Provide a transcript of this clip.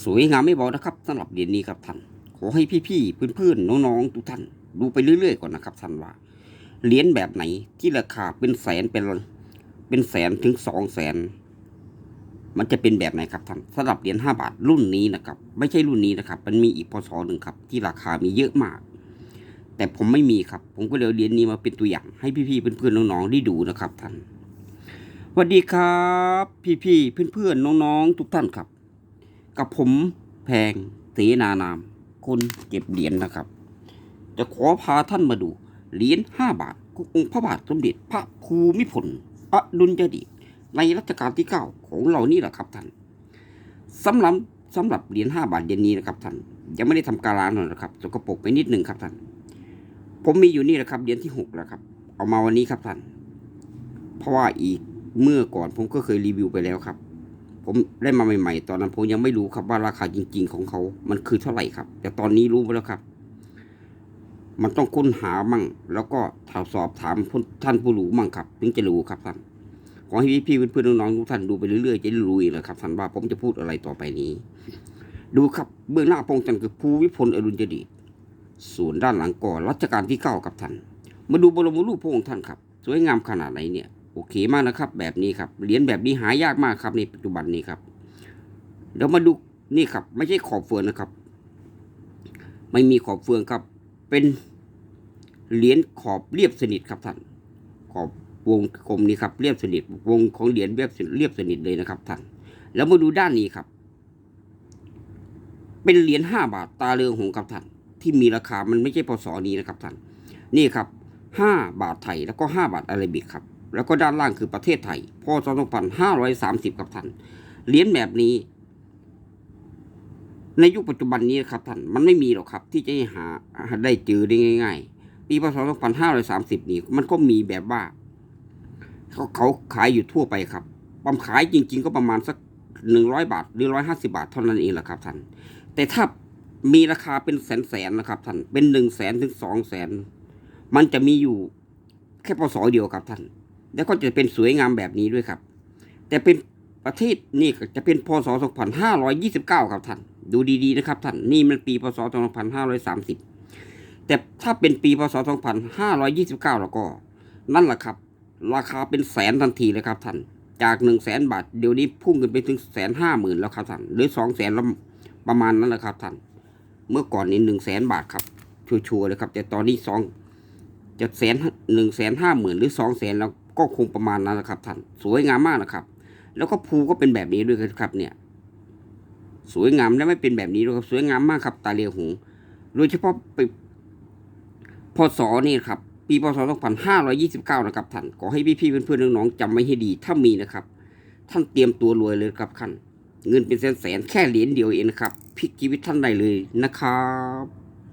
สวยงามไม่บอกนะครับสำหรับเหรียญนี้ครับท่าน ขอให้พี่ๆเพื่อนๆน้องๆทุกท่าน ดูไปเรื่อยๆก่อนนะครับท่านว่าเหรียญแบบไหนที่ราคาเป็นแสนเป็นเป็นแสนถึงสองแสนมันจะเป็นแบบไหนครับท่านสำหรับเหรียญห้าบาทรุ่นนี้นะครับ ไม่ใช่รุ่นนี้นะครับ มันมีอีกพศหนึ่งครับ ที่ราคามีเยอะมาก แต่ผมไม่มีครับ ผมก็เลยเอาเหรียญนี้มาเป็นตัวอย่าง ให้พี่ๆเพื่อนๆน้องๆได้ดูนะครับท่านสวัสดีครับ พี่ๆเพื่อนๆน้องๆทุกท่านครับ กับผมแพงเสนานาม คนเก็บเหรียญนะครับ จะขอพาท่านมาดูเหรียญห้าบาทขององค์พระบาทสมเด็จพระภูมิพลอดุลยเดชในรัชกาลที่เก้าของเรานี่แหละครับท่านสำหรับสำหรับเหรียญห้าบาทเยนนี้นะครับท่านยังไม่ได้ทำการล้างหน่อยนะครับสกปรกไปนิดหนึ่งครับท่านผมมีอยู่นี่แหละครับเหรียญที่หกแล้วครับ เอามาวันนี้ครับท่านเพราะว่าอีกเมื่อก่อนผมก็เคยรีวิวไปแล้วครับ ผมได้มาใหม่ๆ ตอนนั้นผมยังไม่รู้ครับว่าราคาจริง ๆ ของเขา มันคือเท่าไหร่ครับ แต่ตอนนี้รู้ไปแล้วครับ มันต้องค้นหามั่ง แล้วก็ถามสอบถามท่านผู้รู้มั่งครับ ถึงจะรู้ครับท่าน ขอให้พี่ๆเพื่อนๆน้องๆทุกท่านดูไปเรื่อยๆจะได้รู้เองนะครับท่านว่าผมจะพูดอะไรต่อไปนี้ ดูครับเบื้องหน้าพระองค์ท่านคือภูวิพลอดุลยเดชส่วนด้านหลังก่อรัชกาลที่เก้าครับท่าน มาดูบรมรูปพระองค์ท่านครับ สวยงามขนาดไหนเนี่ย โอเคมากนะครับ แบบนี้ครับเหรียญแบบนี้หายากมากครับในปัจจุบันนี้ครับเดี๋ยวมาดูนี่ครับ ไม่ใช่ขอบเฟืองนะครับ ไม่มีขอบเฟืองครับ เป็นเหรียญขอบเรียบสนิทครับท่านขอบวงกลมนี้ครับเรียบสนิท วงของเหรียญเรียบเรียบสนิทเลยนะครับท่านแล้วมาดูด้านนี้ครับ เป็นเหรียญห้าบาทตาเรืองหงครับท่านที่มีราคามันไม่ใช่พศนี้นะครับท่านนี่ครับห้าบาทไทยแล้วก็ห้าบาทอาราบิกครับ แล้วก็ด้านล่างคือประเทศไทยพศ2530 ครับท่านเหรียญแบบนี้ ในยุคปัจจุบันนี้ครับท่านมันไม่มีหรอกครับ ที่จะหาได้เจอได้ง่ายๆปีพศ2530 นี่มันก็มีแบบว่าเขาเขาขายอยู่ทั่วไปครับความขายจริง ๆ ก็ประมาณสักหนึ่งร้อยบาท หรือร้อยห้าสิบาทเท่านั้นเองแหละครับท่าน แต่ถ้ามีราคาเป็นแสนๆนะครับท่าน เป็นหนึ่งแสนถึงสองแสน มันจะมีอยู่แค่พศเดียวครับท่าน แล้วก็จะเป็นสวยงามแบบนี้ด้วยครับ แต่เป็นประเทศนี่จะเป็นพศ 2529 ครับท่าน ดูดีๆนะครับท่าน นี่มันปีพศ 2530 แต่ถ้าเป็นปีพศ 2529 แล้วก็ นั่นแหละครับ ราคาเป็นแสนทันทีเลยครับท่าน จาก 1 0 0 0 0แสนบาท เดี๋ยวนี้พุ่งขึ้นไปถึงแสนห้าหมื่นแล้วครับท่าน หรือ 2 0 0แสนแล้วประมาณนั้นแหละครับท่าน เมื่อก่อนนี้หนึ่งแสนบาทครับชัวร์ๆเลยครับ แต่ตอนนี้สองจะแสนหนึ่งแสนห้าหมื่นหรือสองแสนแล้ว ก็คงประมาณนั้นนะครับ ท่าน สวยงามมากนะครับ แล้วก็ภูก็เป็นแบบนี้ด้วยครับเนี่ย สวยงามและไม่เป็นแบบนี้ด้วยครับ สวยงามมากครับ ตาเลียวหงโดยเฉพาะไปพศนี่ครับ ปีพศ2529 นะครับท่าน ขอให้พี่ๆเพื่อนๆน้องๆจำไว้ให้ดี ถ้ามีนะครับ ท่านเตรียมตัวรวยเลยครับท่าน เงินเป็นแสนๆแค่เหรียญเดียวเองนะครับพลิกชีวิตท่านได้เลยนะครับ